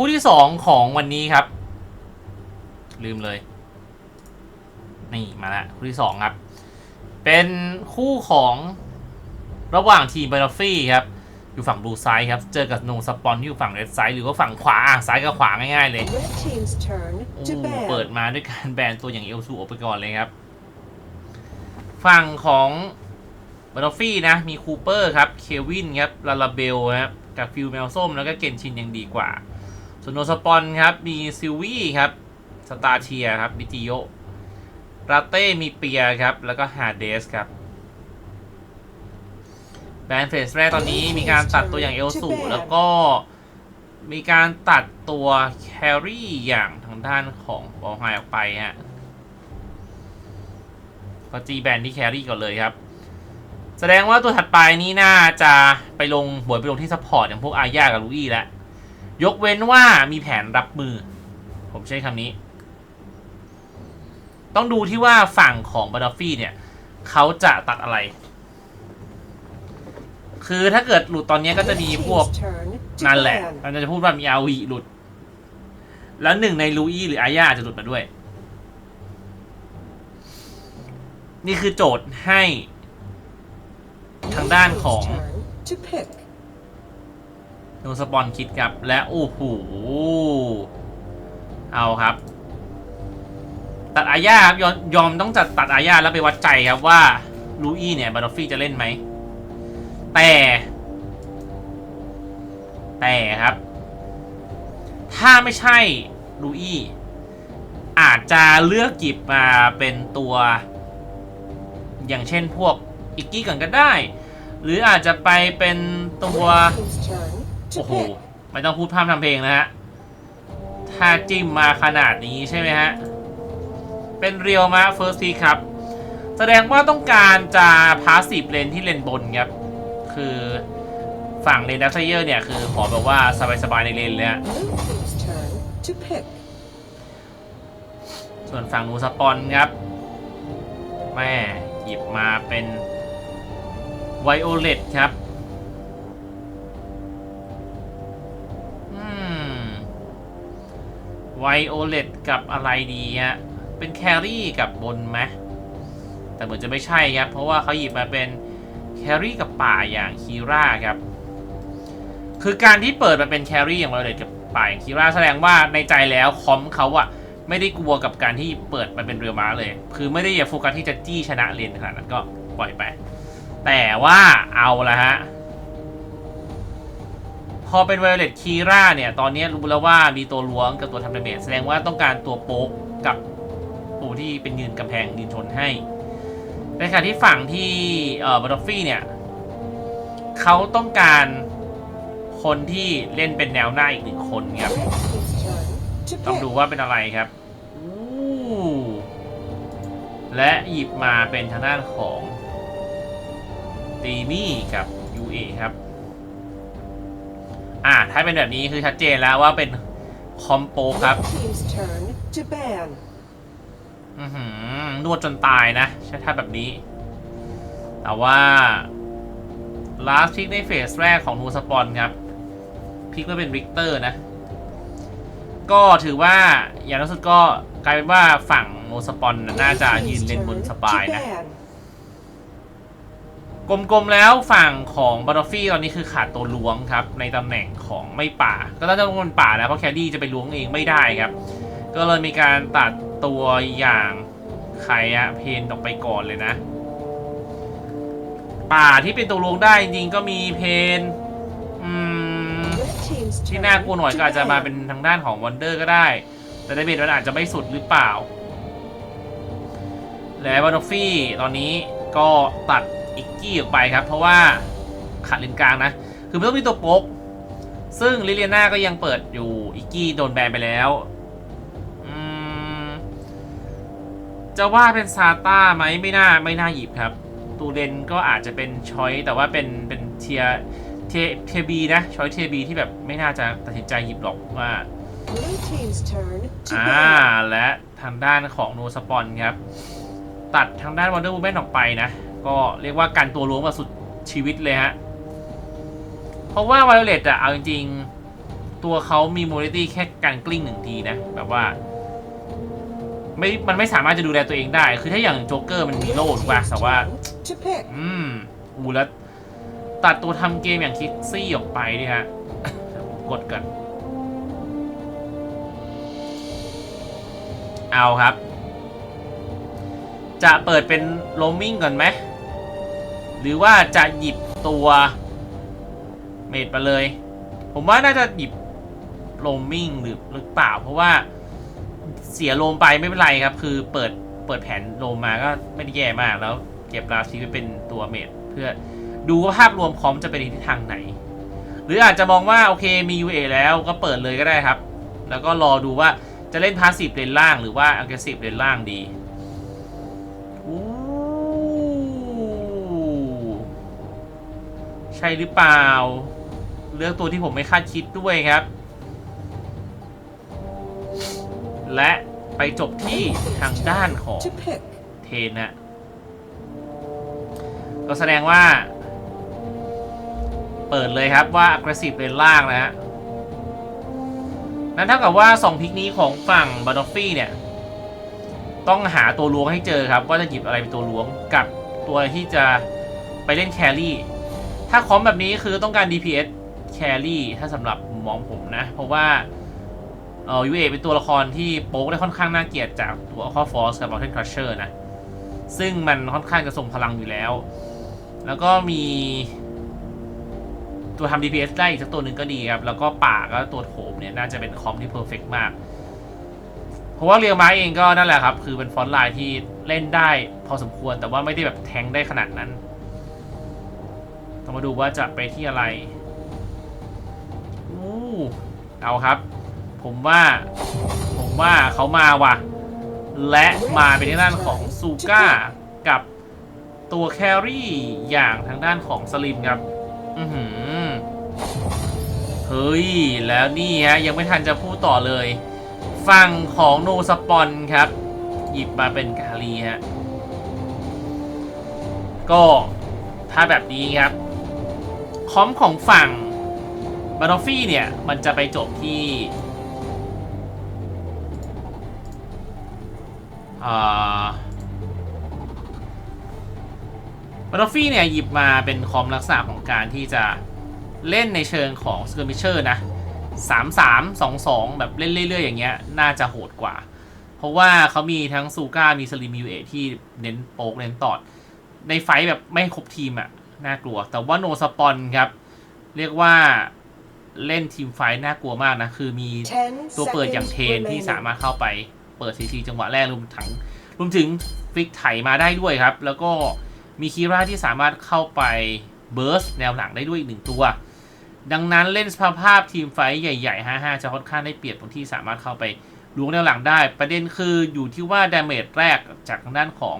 คู่ที่สองของวันนี้ครับ ลืมเลย นี่มาแล้วคู่ที่สองครับ เป็นคู่ของระหว่างทีมเบลฟี่ครับ อยู่ฝั่งบลูไซด์ครับ เจอกับโนสปอนที่อยู่ฝั่งเรดไซด์หรือว่าฝั่งขวาอะซ้ายกับขวาง่ายๆเลย Red team's turn โอ้ to เปิด ban. มาด้วยการแบนตัวอย่างเอลซูออกไปก่อนเลยครับ ฝั่งของบาร์ฟี่นะ มีคูเปอร์ครับ เควินครับ ลาลาเบลครับกับฟิลแมวส้มแล้วก็เกนชินยังดีกว่า ส่วนโนสปอนครับ มีซิลวี่ครับสตาร์เทียครับบิจิโยราเต้มีเปียครับ แล้วก็ฮาเดสครับแบนเฟสแรกตอนนี้มีการตัดตัวอย่างเอลสูแล้วก็มีการตัดตัวแครี่อย่างทางด้านของบอลไฮออกไปฮะก็จีแบนที่แครี่ก่อนเลยครับ แสดงว่าตัวถัดไปนี่น่าจะไปลงบวยไปลงที่ซัพพอร์ตอย่างพวกอาญากับลูอี้แล้ว ยกเว้นว่ามีแผนรับมือ ผมใช้คำนี้ ต้องดูที่ว่าฝั่งของบาร์ฟี่เนี่ย เขาจะตัดอะไร คือถ้าเกิดหลุดตอนนี้ก็จะมีพวกนั่นแหละ ban. เราจะพูดว่ามีอาวีหลุด แล้วหนึ่งในลูอี้หรืออาญาจะหลุดมาด้วย นี่คือโจทย์ให้ ทางด้านของ Team's turn to pick. โนสปอนคิดครับ และโอ้โหเอาครับ ตัดอาญาครับยอมยอมต้องจัดตัดอาญาแล้วไปวัดใจครับว่าลูอี้เนี่ยบาร์ฟี่จะเล่นไหม แต่ แต่ครับ ถ้าไม่ใช่ลูอี้อาจจะเลือกหยิบมาเป็นตัว อย่างเช่นพวกอิกกี้ก่อนก็ได้ หรืออาจจะไปเป็นตัว โอ้ to โห pick. ไม่ต้องพูดพร่ำทำเพลงนะฮะ ถ้าจิ้มมาขนาดนี้ใช่ไหมฮะ เป็นเรียวมาเฟิร์สทีครับ แสดงว่าต้องการจะพาสซีฟเลนที่เลนบนครับ คือฝั่งเลนดัซเยอร์เนี่ย คือขอแบบว่าสบายๆในเลนเลยฮะ Blue team's turn to pick. ส่วนฝั่งนูสปอนครับแม่หยิบมาเป็นไวโอเลตครับ ไวโอเลตกับอะไรดีฮะ เป็นแครี่กับบนไหมแต่เหมือนจะไม่ใช่ครับ เพราะว่าเขาหยิบมาเป็นแครี่กับป่าอย่างคีร่าครับ คือการที่เปิดมาเป็นแครี่อย่างไวโอเลตกับป่าอย่างคีร่าแสดงว่าในใจแล้วคอมเขาอะไม่ได้กลัวกับการที่เปิดมันเป็นเรียวม้าเลย คือไม่ได้อยากโฟกัสที่จะจี้ชนะเลนขนาดนั้นก็ปล่อยไป แต่ว่าเอาละฮะ พอเป็นไวโอเลตคีร่าเนี่ย ตอนนี้รู้แล้วว่ามีตัวล้วงกับตัวทำดาเมจแสดงว่าต้องการตัวโป๊กกับตัวที่เป็นยืนกำแพงยืนชนให้ในขณะที่ฝั่งที่เอ่อบัตฟี่เนี่ยเขาต้องการคนที่เล่นเป็นแนวหน้าอีกหนึ่งคนครับต้องดูว่าเป็นอะไรครับและหยิบมาเป็นทางด้านของตีมี่กับ UA ครับ อ่าถ้าเป็นแบบนี้คือชัดเจนแล้วว่าเป็นคอมโปครับ Red team's turn to ban. อือหือนวดจนตายนะ ใช่ถ้าแบบนี้ แต่ว่าลาสพิกในเฟสแรกของนูสปอนครับ พิกมาเป็นริกเตอร์นะ ก็ถือว่าอย่างน้อยสุดก็กลายเป็นว่าฝั่งโนสปอนน่ะน่าจะ Red ยืน team's เลนบน turn ส to บายนะ ban. กลมๆแล้วฝั่งของบาร์ฟี่ตอนนี้คือขาดตัวล้วงครับ ในตำแหน่งของไม่ป่า ก็ต้องต้องเป็นป่านะเพราะแคดดี้จะไปล้วงเองไม่ได้ครับ ก็เลยมีการตัดตัวอย่างใครอะเพนออกไปก่อนเลยนะ ป่าที่เป็นตัวล้วงได้จริงก็มีเพนที่น่ากลัวหน่อยก็อาจจะมาเป็นทางด้านของวันเดอร์ก็ได้ แต่ดาเมจมันอาจจะไม่สุดหรือเปล่า และบานอฟฟี่ตอนนี้ก็ตัด กกี้ออกไปครับ เพราะว่าขาดเลนกลางนะ คือไม่ต้องมีตัวโป๊ก ซึ่งลิเลียนาก็ยังเปิดอยู่อิกกี้โดนแบนไปแล้วอืมจะว่าเป็นซาต้าไหมไม่น่าไม่น่าหยิบครับ ตูเดนก็อาจจะเป็นช้อยแต่ว่าเป็นเป็นเทียเทเทบีนะช้อยเทบีที่แบบไม่น่าจะตัดสินใจหยิบหรอกว่า Blue team's turn to อ่า ban. และทางด้านของโนสปอนครับ ตัดทางด้าน Wonder Woman ออกไปนะ ก็เรียกว่าการตัวล้วงมาสุดชีวิตเลยฮะ เพราะว่า Violet อะเอาจริงตัวเขามีโมลิตี้แค่การกลิ้งหนึ่งทีนะ แบบว่าไม่มันไม่สามารถจะดูแลตัวเองได้ คือถ้าอย่างโจ๊กเกอร์มันมีโล่ถูกป่ะแต่ว่า อืมอูแล้ว ตัดตัวทำเกมอย่างคิกซี่ออกไปดิฮะเดี๋ยวผมกดกัน เอาครับ จะเปิดเป็นโรมมิ่งก่อนไหม หรือว่าจะหยิบตัวเมดมาเลย ผมว่าน่าจะหยิบโรมมิ่งหรือหรือเปล่า เพราะว่าเสียโรมไปไม่เป็นไรครับ คือเปิดเปิดแผนโรมมาก็ไม่ได้แย่มากแล้ว เก็บราซีไว้เป็นตัวเมดเพื่อดูว่าภาพรวมคอมจะไปในทิศทางไหน หรืออาจจะมองว่าโอเคมี UA แล้วก็เปิดเลยก็ได้ครับ แล้วก็รอดูว่าจะเล่นพาสซีฟเลนล่างหรือว่า aggressive เลนล่างดี ใช่หรือเปล่า เลือกตัวที่ผมไม่คาดคิดด้วยครับ และไปจบที่ทางด้านของ To pick. เทนนะก็แสดงว่า เปิดเลยครับว่า aggressive เลนล่างนะฮะนั่นเท่ากับว่า 2 พิกนี้ของฝั่งบ a ดอฟฟี่เนี่ย ต้องหาตัวล้วงให้เจอครับ ว่าจะหยิบอะไรเป็นตัวล้วงกับตัวที่จะไปเล่นแครี่ ถ้าคอมแบบนี้คือต้องการ DPS แครี่ถ้าสำหรับมองผมนะ เพราะว่าเออยูเอเป็นตัวละครที่โป๊กได้ค่อนข้างน่าเกลียดจากตัว a อ f o r c e กับ Mountain Crusher นะ ซึ่งมันค่อนข้างจะทรงพลังอยู่แล้ว แล้วก็มี ตัวทำ DPS ได้อีกสักตัวหนึ่งก็ดีครับ แล้วก็ป่าก็ตัวโถมเนี่ย น่าจะเป็นคอมที่เพอร์เฟกมาก เพราะว่าเรียวมาเองก็นั่นแหละครับ คือเป็นฟอนต์ไลน์ที่เล่นได้พอสมควรแต่ว่าไม่ได้แบบแทงได้ขนาดนั้น ต้องมาดูว่าจะไปที่อะไรอู้เอาครับ ผมว่าผมว่าเขามาว่ะ และมาเป็นทางด้านของซูก้ากับตัวแครี่อย่างทางด้านของสลิมครับ อือหือเฮ้ย แล้วนี่ฮะ ยังไม่ทันจะพูดต่อเลย ฝั่งของโนสปอนครับ หยิบมาเป็นกาลีฮะ ก็ถ้าแบบนี้ครับ คอมของฝั่งบาร์ฟี่เนี่ย มันจะไปจบที่บาร์ฟี่เนี่ย หยิบมาเป็นคอมลักษณะของการที่จะเล่นในเชิงของส k ร์มิเชอร์นะ3 3 2 2แบบเล่นเรื่อย ๆ อย่างเงี้ย น่าจะโหดกว่า เพราะว่าเขามีทั้งซูก้ามีสลิมยูเอที่เน้นโป๊กเน้นตอด ในไฟแบบไม่ครบทีมอะ น่ากลัว แต่ว่าโนสปอนครับ เรียกว่าเล่นทีมไฟท์น่ากลัวมากนะ คือมี10ตัวเปิดอย่าง seconds เทนที่ remaining. สามารถเข้าไปเปิดซีซีจังหวะแรกรวมถึงรวมถึงฟลิกไถมาได้ด้วยครับ แล้วก็มีคีร่าที่สามารถเข้าไปเบิร์สแนวหลังได้ด้วยอีกหนึ่งตัว ดังนั้นเล่นสภาพภาพทีมไฟท์ใหญ่ๆ 5-5 จะค่อนข้างได้เปรียบตรงที่สามารถเข้าไปล้วงแนวหลังได้ ประเด็นคืออยู่ที่ว่าดาเมจแรกจากทางด้านของ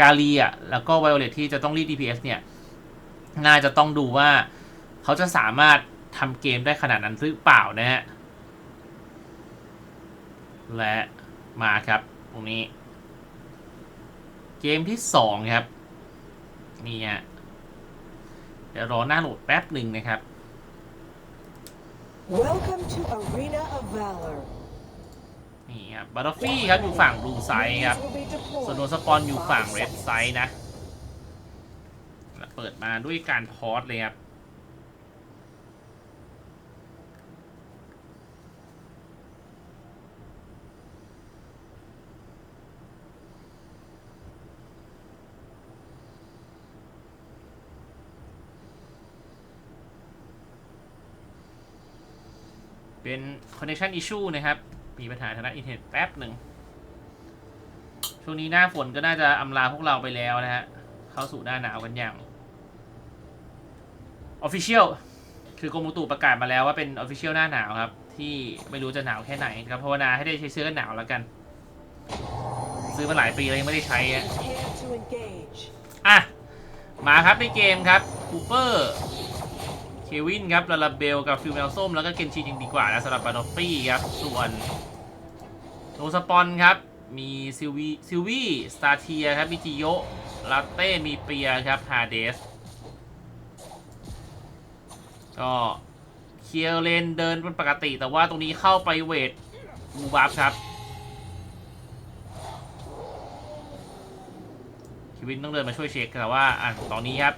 กาเลียแล้วก็ไวโอเลตที่จะต้องรีด DPS เนี่ย น่าจะต้องดูว่าเขาจะสามารถทำเกมได้ขนาดนั้นหรือเปล่านะฮะ และมาครับ ตรงนี้ เกมที่สองครับ นี่ฮะเดี๋ยวรอหน้าโหลดแป๊บหนึ่งนะครับ Welcome to Arena of Valor. นี่ครับบาร์ฟี่ครับอยู่ฝั่งบลูไซด์ครับ Will be deployed. ส่วนโนสปอนอยู่ฝั่งเรดไซด์นะและ เปิดมาด้วยการพอสเลยครับเป็น connection issue นะครับ มีปัญหาทางด้านอินเทอร์เน็ตแป๊บหนึ่ง ช่วงนี้หน้าฝนก็น่าจะอำลาพวกเราไปแล้วนะฮะ เข้าสู่หน้าหนาวกันอย่าง Official คือกรมอุตุประกาศมาแล้วว่าเป็น Official หน้าหนาวครับ ที่ไม่รู้จะหนาวแค่ไหนครับภาวนาให้ได้ใช้เสื้อกันหนาวแล้วกัน ซื้อมาหลายปีแล้วยังไม่ได้ใช้อะอะ มาครับในเกมครับคูเปอร์เควินครับลาลาเบลกับฟิลแมวส้มแล้วก็เกนชินยังดีกว่านะสำหรับบาดอฟฟี่ครับส่วนโนสปอนครับมีซิลวีซิลวีสตาเทียครับมีจิโยลาเต้มีเปียครับฮาเดส ก็เคลียร์เลนเดินเป็นปกติ แต่ว่าตรงนี้เข้าไปเวทบูบับครับชีวินต้องเดินมาช่วยเช็คแต่ว่าอะตอนนี้ครับ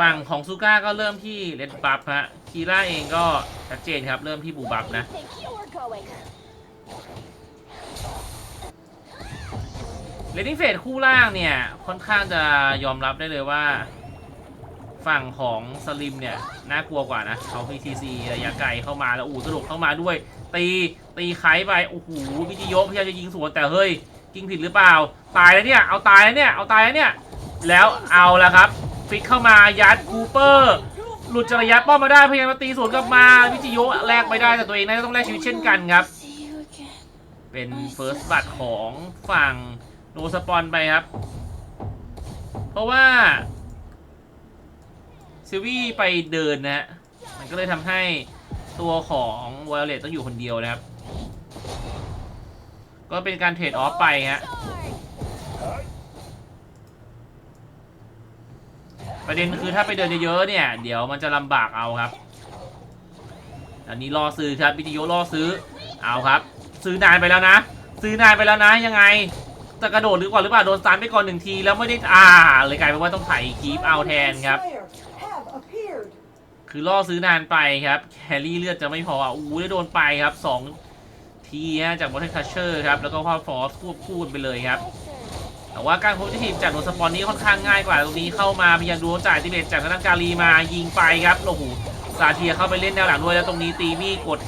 ฝั่งของซูก้าก็เริ่มที่เลนบัฟฮะคีร่าเองก็ชัดเจนครับ เริ่มที่บูบับนะเลนนิ่งเฟสคู่ล่างเนี่ย ค่อนข้างจะยอมรับได้เลยว่า ฝั่งของสลิมเนี่ยน่ากลัวกว่านะเขา PTC ระยะไกลเข้ามาแล้วอูสะดวกเข้ามาด้วย ตีตีไคไปโอ้โหพิจิโยพยายามจะยิงสวนแต่เฮ้ยยิงผิดหรือเปล่า ตายแล้วเนี่ยเอาตายแล้วเนี่ยเอาตายแล้วเนี่ยแล้วเอาละครับ ฟิกเข้ามายัดคูเปอร์หลุดจระยะป้อมมาได้พยายามมาตีสวนกลับมาพิจิโยแลกไม่ได้แต่ตัวเองน่าจะต้องแลกชีวิตเช่นกันครับ เป็นเฟิร์สบัตของฝั่งโนสปอนไปครับ เพราะว่า ซิลวี่ไปเดินนะฮะ มันก็เลยทำให้ตัวของวอลเลตต้องอยู่คนเดียวนะครับ ก็เป็นการเทรดออฟไปฮะ ประเด็นคือถ้าไปเดินเยอะๆเนี่ย เดี๋ยวมันจะลำบากเอาครับ อันนี้รอซื้อครับวิทยุรอซื้อ เอาครับ ซื้อนานไปแล้วนะ ซื้อนานไปแล้วนะยังไงจะกระโดดหรือก่อนหรือเปล่าโดนสตันไปก่อนหนึ่งทีแล้วไม่ได้อ่าเลยกลายเป็นว่าต้องไถคีปเอาแทนครับ คือล่อซื้อนานไปครับ แครี่เลือดจะไม่พออะอู้ได้โดนไปครับสองทีฮะจากบอทเทนคัชเชอร์ครับแล้วก็พอฟอสควบคู่กันไปเลยครับแต่ว่าการพบทีมจากโนสปอนนี้ค่อนข้างง่ายกว่าตรงนี้เข้ามาพยายามดูจ่ายติเบตจากทางด้านกาลีมายิงไปครับโอ้โหซาเทียเข้าไปเล่นแนวหลังด้วยแล้วตรงนี้ตีมี่กด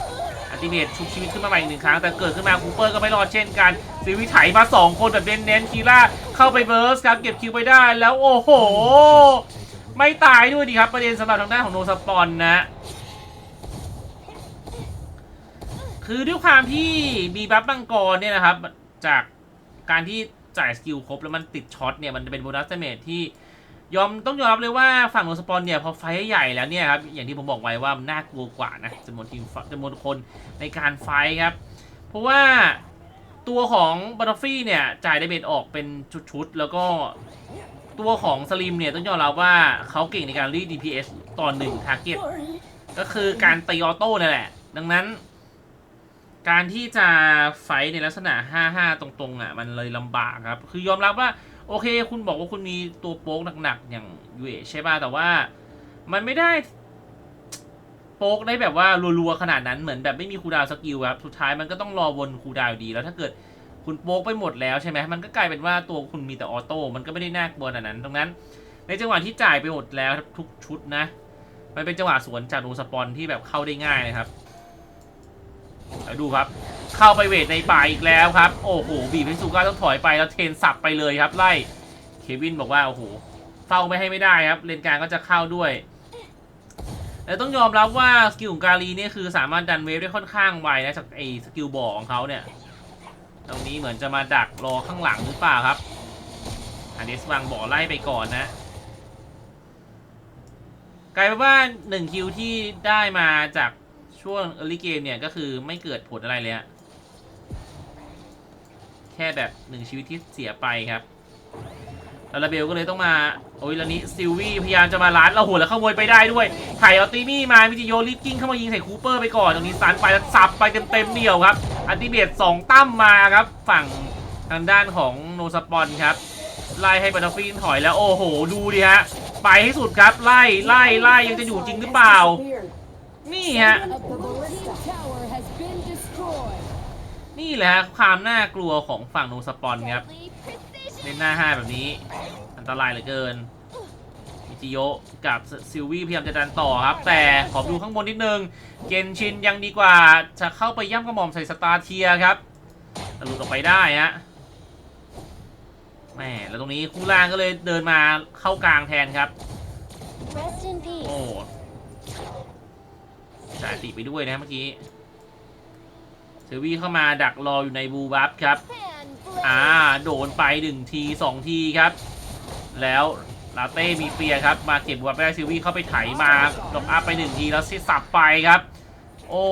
อัติเมตชุบชีวิตขึ้นมาใหม่อีกหนึ่งครั้งแต่เกิดขึ้นมาคูเปอร์ก็ไม่รอดเช่นกันซีวิไถมา 2 คนแบบเน้นๆคีล่าเข้าไปเบิร์สครับเก็บคิวไปได้แล้วโอ้โห ไม่ตายด้วยดีครับ ประเด็นสำหรับทางด้านของโนสปอนนะ คือด้วยความที่มีบัฟบังกรเนี่ยนะครับ จากการที่จ่ายสกิลครบแล้วมันติดช็อตเนี่ยมันจะเป็นโบนัสเมทที่ยอมต้องยอมรับเลยว่าฝั่งโนสปอนเนี่ยพอไฟใหญ่แล้วเนี่ยครับอย่างที่ผมบอกไว้ว่ามันน่ากลัวกว่านะจำนวนทีมจำนวนคนในการไฟครับ เพราะว่าตัวของบัตเตอร์ฟี่เนี่ยจ่ายดาเมจออกเป็นชุดๆ แล้วก็ ตัวของสลิมเนี่ยต้องยอมรับว่าเขาเก่งในการรีด DPS ต่อหนึ่งทาร์เก็ตก็คือการตีออโต้นั่นแหละ ดังนั้น การที่จะไฟในลักษณะ 5-5 ตรงๆอะมันเลยลำบากครับ คือยอมรับว่า โอเค คุณบอกว่าคุณมีตัวโป๊กหนักๆ อย่างยูเอใช่ป่ะแต่ว่า มันไม่ได้โป๊กได้แบบว่ารัวๆขนาดนั้นเหมือนแบบไม่มีคูดาวสกิลครับ สุดท้ายมันก็ต้องรอวนคูดาวดีแล้วถ้าเกิด คุณโป๊กไปหมดแล้วใช่ไหมมันก็กลายเป็นว่าตัวคุณมีแต่ออโต้มันก็ไม่ได้น่ากลัวขนาดนั้นตรงนั้น ในจังหวะที่จ่ายไปหมดแล้วทุกชุดนะ มันเป็นจังหวะสวนจากดูสปอนที่แบบเข้าได้ง่ายนะครับแล้วดูครับ เข้าไปเวทในป่าอีกแล้วครับ โอ้โหบีบให้ซูก้าต้องถอยไปแล้วเทนสับไปเลยครับ ไล่เควินบอกว่าโอ้โหเฝ้าไม่ให้ไม่ได้ครับเลนกลางก็จะเข้าด้วยแต่ต้องยอมรับว่าสกิลของกาลีเนี่ยคือสามารถดันเวฟได้ค่อนข้างไวนะจากไอ้สกิลบอกของเขาเนี่ย ตรงนี้เหมือนจะมาดักรอข้างหลังหรือเปล่าครับอันเดสบังบอไล่ไปก่อนนะกลายเป็นว่าหนึ่งคิวที่ได้มาจากช่วง early game เนี่ยก็คือไม่เกิดผลอะไรเลยอะแค่แบบหนึ่งชีวิตที่เสียไปครับแล้วลาเบลก็เลยต้องมา โอ้ยแล้วนี้ซิลวี่พยายามจะมาลัดแล้วโหัวแล้วขโมยไปได้ด้วยไถ่เอาตีมี่มาวิจิโยรีบกิ้งเข้ามายิงใส่คูเปอร์ไปก่อนตรงนี้สันไปแล้วสับไปเต็มๆเดียวครับ อันติเบตสองตั้มมาครับ ฝั่งทางด้านของโนสปอนครับ ไล่ให้บัตเตอร์ฟีนถอยแล้วโอ้โห ดูดิฮะ ไปให้สุดครับ ไล่ไล่ไล่ยังจะอยู่จริงหรือเปล่า นี่ฮะนี่แหละความน่ากลัวของฝั่งโนสปอนครับ เล่นหน้าห้าแบบนี้ อันตรายเหลือเกินมิจิโยะกับซิลวี่พยายามจะดันต่อครับ แต่ขอดูข้างบนนิดนึง เกนชินยังดีกว่า จะเข้าไปย่ำกระหม่อมใส่สตาร์เทียครับแต่หลุดออกไปได้ฮะแหมแล้วตรงนี้คู่ล่างก็เลยเดินมาเข้ากลางแทนครับ Rest in peace. โอ้จ่ายติไปด้วยนะเมื่อกี้ซิลวี่เข้ามาดักรออยู่ในบูบัฟครับ Fan อ่า blade. โดนไปหนึ่งทีสองทีครับ แล้วลาเต้มีเปียร์ครับ มาเก็บวับไปได้ซิลวี่เข้าไปไถมาดรอปอัพไปหนึ่งทีแล้วสับไปครับ โอ้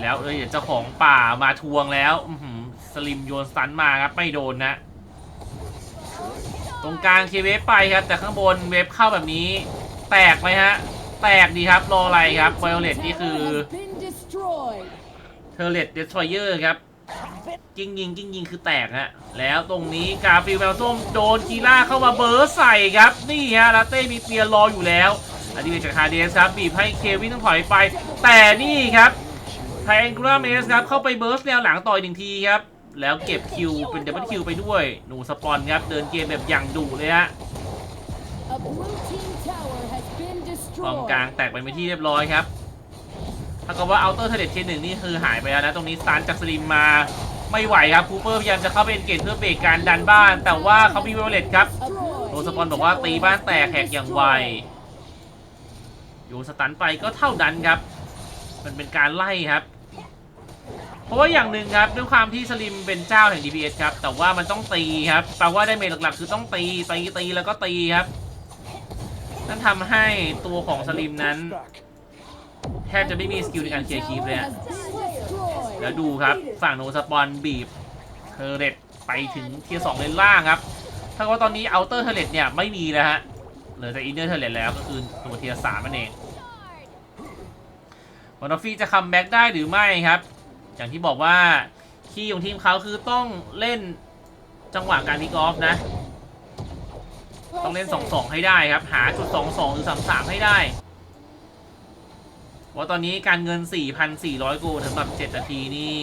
แล้วเออเจ้าของป่ามาทวงแล้วอื้อหือสลิมโยนสตันมาครับ ไม่โดนนะ ตรงกลางเคเวฟไปครับ แต่ข้างบนเวฟเข้าแบบนี้ แตกไหมฮะ แตกดีครับ รออะไรครับไวโอเลต Tower นี่คือ has been destroyed. เทเลตเดสทรอยเออร์ครับ กิ้งยิงกิ้งยิงคือแตกฮะแล้วตรงนี้กาฟิลแมวส้มโดนคีล่าเข้ามาเบอร์ใส่ครับ นี่ฮะลาเต้มีเปียรออยู่แล้วอดีเวจากฮาเดสครับบีบให้เควินต้องถอยไป แต่นี่ครับไทแองกูล่าเมสครับเข้าไปเบิร์สแนวหลังต่อยหนึ่งทีครับ แล้วเก็บคิวเป็นดับเบิลคิวไปด้วยหนูสปอนครับ เดินเกมแบบอย่างดุเลยฮะ A blue team tower has been กอง destroyed. กลางแตกไปเป็นที่เรียบร้อยครับถ้ากับว่าเอาเตอร์เทเดตเชนหนึ่งนี่คือหายไปแล้วนะ ตรงนี้สตาร์ทจากสลิมมา ไม่ไหวครับคูเปอร์พยายามจะเข้าไปเอนเกจเพื่อเบรกการดันบ้าน แต่ว่าเขามีเวลเลตครับโรสปอนบอกว่าตีบ้านแตกแหกอย่างไวอยู่สตันไปก็เท่านั้นครับ มันเป็นการไล่ครับ เพราะว่าอย่างหนึ่งครับด้วยความที่สลิมเป็นเจ้าแห่ง DPS ครับ แต่ว่ามันต้องตีครับแปลว่าได้เมจหลักๆ คือต้องตีตีตีแล้วก็ตีครับ นั่นทำให้ตัวของสลิมนั้น แทบจะไม่มีสกิลในการเคลียร์คีปเลย แล้วดูครับฝั่งโนสปอนบีบเทเรตไปถึงเทียร์สองเลนล่างครับ ถ้าว่าตอนนี้เอาเตอร์เทเรตเนี่ยไม่มีแล้วฮะ เหลือแต่อินเนอร์เทเรตแล้วก็คือตัวเทียร์สามนั่นเองวอนอฟฟี่จะคัมแบ็กได้หรือไม่ครับ อย่างที่บอกว่าคีย์ของทีมเขาคือต้องเล่นจังหวะการพิกออฟนะ ต้องเล่น 2-2 ให้ได้ครับ หาจุด 2-2 หรือ 3-3 ให้ได้ เพราะตอนนี้การเงิน 4,400 โกลสำหรับ 7 นาทีนี่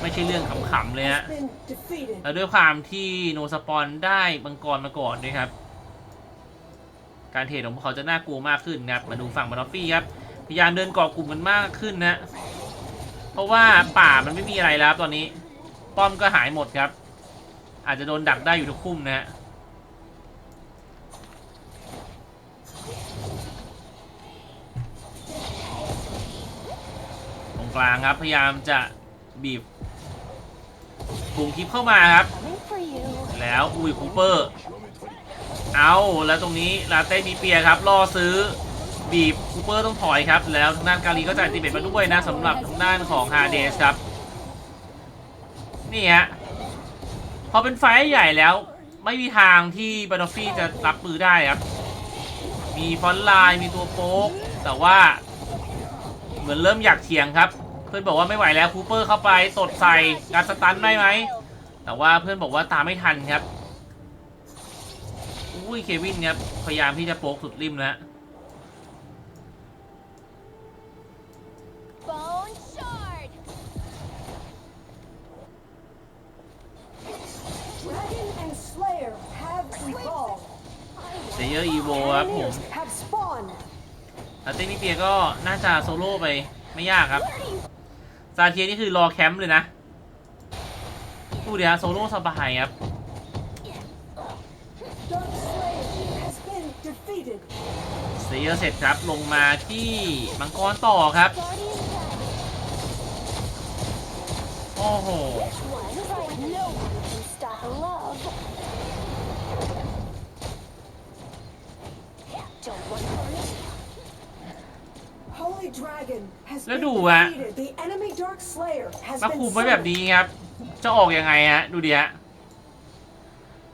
ไม่ใช่เรื่องขำๆเลยฮะ Has been defeated. แล้วด้วยความที่โนสปอนได้บังกรมาก่อนด้วยครับ การเทรดของพวกเขาจะน่ากลัวมากขึ้นครับ มาดูฝั่งบานอฟฟี่ครับ พยายามเดินเกาะกลุ่มกันมากขึ้นนะ เพราะว่าป่ามันไม่มีอะไรแล้วครับตอนนี้ ป้อมก็หายหมดครับ อาจจะโดนดักได้อยู่ทุกคุ้มนะฮะ กลางครับ พยายามจะบีบปุ่มคลิปเข้ามาครับ แล้วอุ้ยคูเปอร์ เอาแล้วตรงนี้ลาเต้มีเปียครับล่อซื้อบีบคูเปอร์ต้องถอยครับ แล้วทางด้านกาลีก็จ่ายตีเบ็ดมาด้วยนะสำหรับทางด้านของฮาเดสครับ นี่ฮะพอเป็นไฟใหญ่แล้วไม่มีทางที่บานอฟฟี่จะรับมือได้ครับ มีฟอนไลน์มีตัวโป๊กแต่ว่า มือนเริ่มอยากเถียงครับ เพื่อนบอกว่าไม่ไหวแล้วคูเปอร์เข้าไปตดใส่การสตันได้ไหมแต่ว่าเพื่อนบอกว่าตามไม่ทันครับอุ้ยเควินครับพยายามที่จะโป๊กสุดริมแล้ว Bone shard. Dragon and Slayer have evolved. เซเยอร์อีโวครับผม ล้วเต้นนี่เปียก็น่าจะโซโล่ไปไม่ยากครับ ซาเทียนี่คือรอแคมป์เลยนะดูเดี๋ยวโซโล่สบายครับเซเยร์เสร็จครับลงมาที่มังกรต่อครับ โอ้โห แล้ว been ดูฮะ defeated. The enemy Dark Slayer has มา been คุมไว้แบบ summoned. นี้ครับ จะออกยังไงฮะ ดูดิฮะ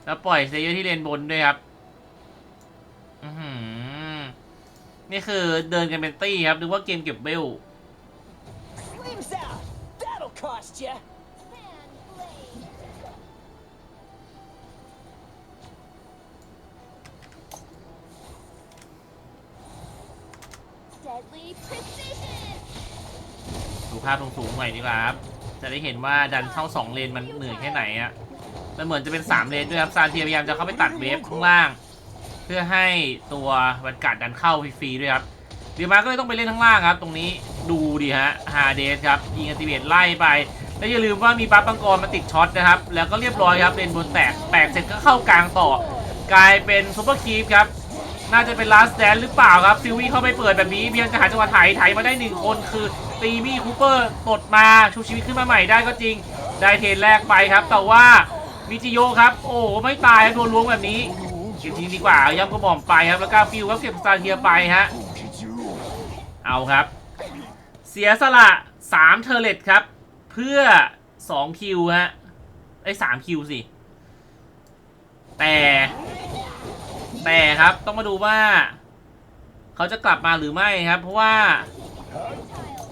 แล้วปล่อยเซเยอร์ที่เลนบนด้วยครับอือหือนี่คือเดินกันเป็นตี้ครับหรือว่าเกมเก็บเวล Flames out! That'll cost ya! Fan blade. ดูภาพสูงหน่อยดีกว่าครับ จะได้เห็นว่าดันเข้า 2 เลนมันเหนื่อยแค่ไหนอะมันเหมือนจะเป็น 3 เลนด้วยครับซานเทียพยายามจะเข้าไปตัดเวฟข้างล่าง เพื่อให้ตัววันกัดดันเข้าฟรีๆด้วยครับเดียมาก็เลยต้องไปเล่นข้างล่างครับ ตรงนี้ดูดิฮะฮาเดสครับยิงอัติเวตไล่ไปแล้วอย่าลืมว่ามีบัฟบังกรมาติดช็อตนะครับ แล้วก็เรียบร้อยครับเลนบนแตกแตกเสร็จก็เข้ากลางต่อกลายเป็นซูเปอร์คีฟครับ น่าจะเป็นลาสแดนหรือเปล่าครับซิลวี่เข้าไปเปิดแบบนี้เพียงจะหาจังหวะไถไถมาได้หนึ่งคนคือตีมี่คูเปอร์ตดมาชูชีวิตขึ้นมาใหม่ได้ก็จริง ได้เทนแรกไปครับ แต่ว่ามิจิโยครับ โอ้ไม่ตายครับโดนล้วงแบบนี้เก็บทีดีกว่าย้ำกระหม่อมไปครับแล้วก็ฟิวครับเก็บสตาร์เทียไปฮะเอาครับ เสียสละ 3 เทอร์เลตครับ เพื่อ 2 คิวฮะไอ้3คิวสิ แต่ แต่ครับต้องมาดูว่า เขาจะกลับมาหรือไม่ครับ เพราะว่า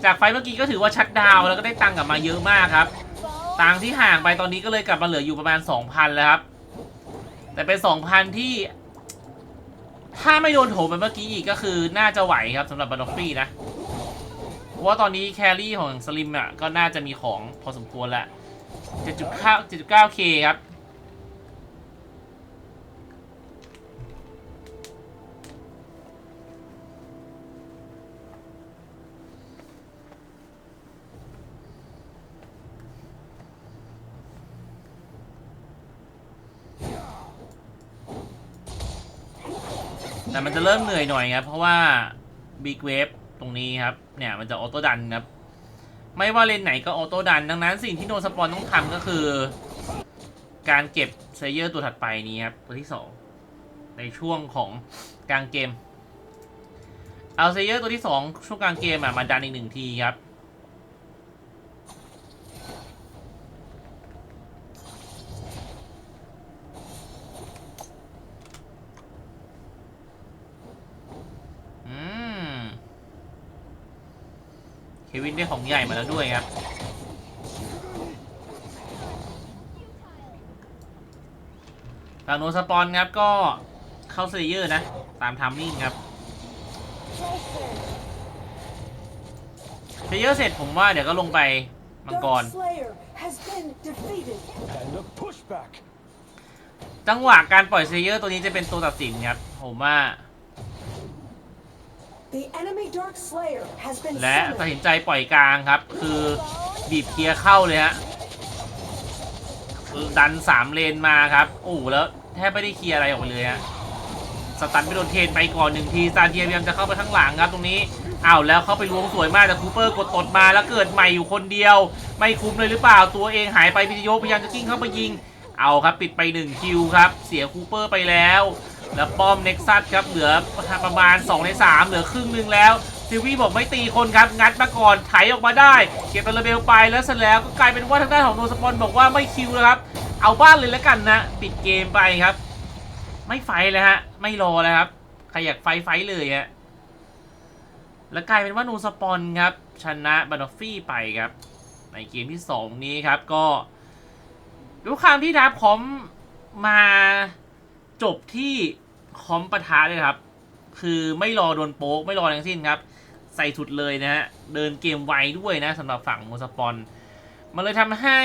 จากไฟเมื่อกี้ก็ถือว่าชัดดาวแล้วก็ได้ตังกลับมาเยอะมากครับ ตังที่ห่างไปตอนนี้ก็เลยกลับมาเหลืออยู่ประมาณ 2,000 แล้วครับ แต่เป็น 2,000 ที่ ถ้าไม่โดนโถมไปเมื่อกี้อีกก็คือน่าจะไหวครับสำหรับบานอฟฟี่นะเพราะว่าตอนนี้แครี่ของสลิมอะก็น่าจะมีของพอสมควรแล้ว7.9 7.9k ครับ แต่มันจะเริ่มเหนื่อยหน่อยครับเพราะว่า Big Wave ตรงนี้ครับ เนี่ยมันจะออโต้ดันครับ ไม่ว่าเลนไหนก็ออโต้ดัน ดังนั้นสิ่งที่โนสปอนต้องทำก็คือ การเก็บเซเยอร์ตัวถัดไปนี้ครับ ตัวที่ 2 ในช่วงของกลางเกม เอาเซเยอร์ตัวที่ 2 ช่วงกลางเกมมาดันอีกหนึ่งทีครับ อืม เควินได้ของใหญ่มาแล้วด้วยครับทางโนสปอนครับก็เข้าเซเยอร์นะ ตามทัมมิ่งครับเซเยอร์เสร็จผมว่าเดี๋ยวก็ลงไปมังกร จังหวะการปล่อยเซเยอร์ตัวนี้จะเป็นตัวตัดสินครับ ผมว่า และตัด summoned. สินใจปล่อยกลางครับ คือบีบเคลียร์เข้าเลยฮะคือดันสามเลนมาครับโอ้โหแล้วแทบไม่ได้เคลียร์อะไรออกไปเลยฮะสตันไปโดนเทนไปก่อนหนึ่งทีซานเทียพยายามจะเข้าไปข้างหลังครับตรงนี้อ้าวแล้วเข้าไปล้วงสวยมากแต่คูเปอร์กดตดมาแล้วเกิดใหม่อยู่คนเดียว ไม่คุ้มเลยหรือเปล่าตัวเองหายไปพิทโยกพยายามจะกิ้งเข้าไปยิง เอาครับปิดไป1คิวครับ เสียคูเปอร์ไปแล้ว แล้วป้อมเน็กซัสครับเหลือประมาณ2ใน3เหลือครึ่งหนึงแล้วซิวี่บอกไม่ตีคนครับ งัดมาก่อนไถออกมาได้ เก็บเป็นระเบลไปแล้วเสร็จแล้วก็กลายเป็นว่าทางด้านของโนสปอนบอกว่าไม่คิวแล้วครับ เอาบ้านเลยแล้วกันนะ ปิดเกมไปครับ ไม่ไฟเลยฮะ ไม่รอแล้วครับ ใครอยากไฟไฟเลยฮะแล้วกลายเป็นว่าโนสปอนครับ ชนะบันอฟฟี่ไปครับ ในเกมที่ 2 นี้ครับก็ด้วยความที่ดับคอมมา จบที่คอมปะทะเลยครับ คือไม่รอโดนโป๊กไม่รอทั้งสิ้นครับ ใส่สุดเลยนะฮะ เดินเกมไวด้วยนะสำหรับฝั่งโมสปอน มันเลยทำให้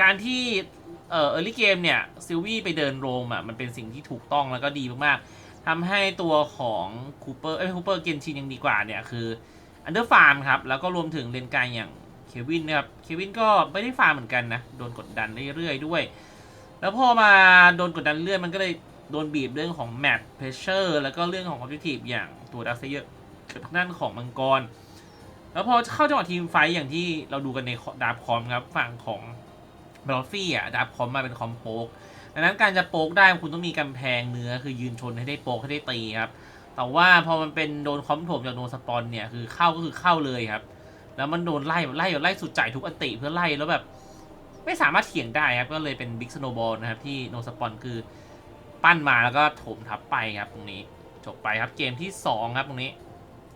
การที่เออเออร์ลี่เกมเนี่ยซิลวี่ไปเดินโรมอะมันเป็นสิ่งที่ถูกต้องแล้วก็ดีมากๆทำให้ตัวของคูเปอร์เอ้ยคูเปอร์เกนชินยังดีกว่าเนี่ยคืออันเดอร์ฟาร์มครับ แล้วก็รวมถึงเลนกางอย่างเควินนะครับ เควินก็ไม่ได้ฟาร์มเหมือนกันนะ โดนกดดันเรื่อยๆด้วย แล้วพอมาโดนกดดันเรื่อยมันก็เลยโดนบีบเรื่องของแมตช์เพรสเชอร์แล้วก็เรื่องของออบเจกตีฟอย่างตัวดักเซเยอร์กับทางด้านของมังกร แล้วพอเข้าจังหวะทีมไฟท์อย่างที่เราดูกันในดาบคอมครับฝั่งของบลอฟฟี่อะดาบคอมมาเป็นคอมโป๊กดังนั้นการจะโป๊กได้คุณต้องมีกำแพงเนื้อคือยืนชนให้ได้โป๊กให้ได้ตีครับ แต่ว่าพอมันเป็นโดนคอมถมจากโดนสปอนเนี่ยคือเข้าก็คือเข้าเลยครับ แล้วมันโดนไล่ไล่ไล่สุดใจทุกอันติเพื่อไล่แล้วแบบ ไม่สามารถเถียงได้ครับ ก็เลยเป็นบิ๊กสโนบอลนะครับ ที่โนสปอนคือปั้นมาแล้วก็ถมทับไปครับตรงนี้ จบไปครับเกมที่ 2 ครับตรงนี้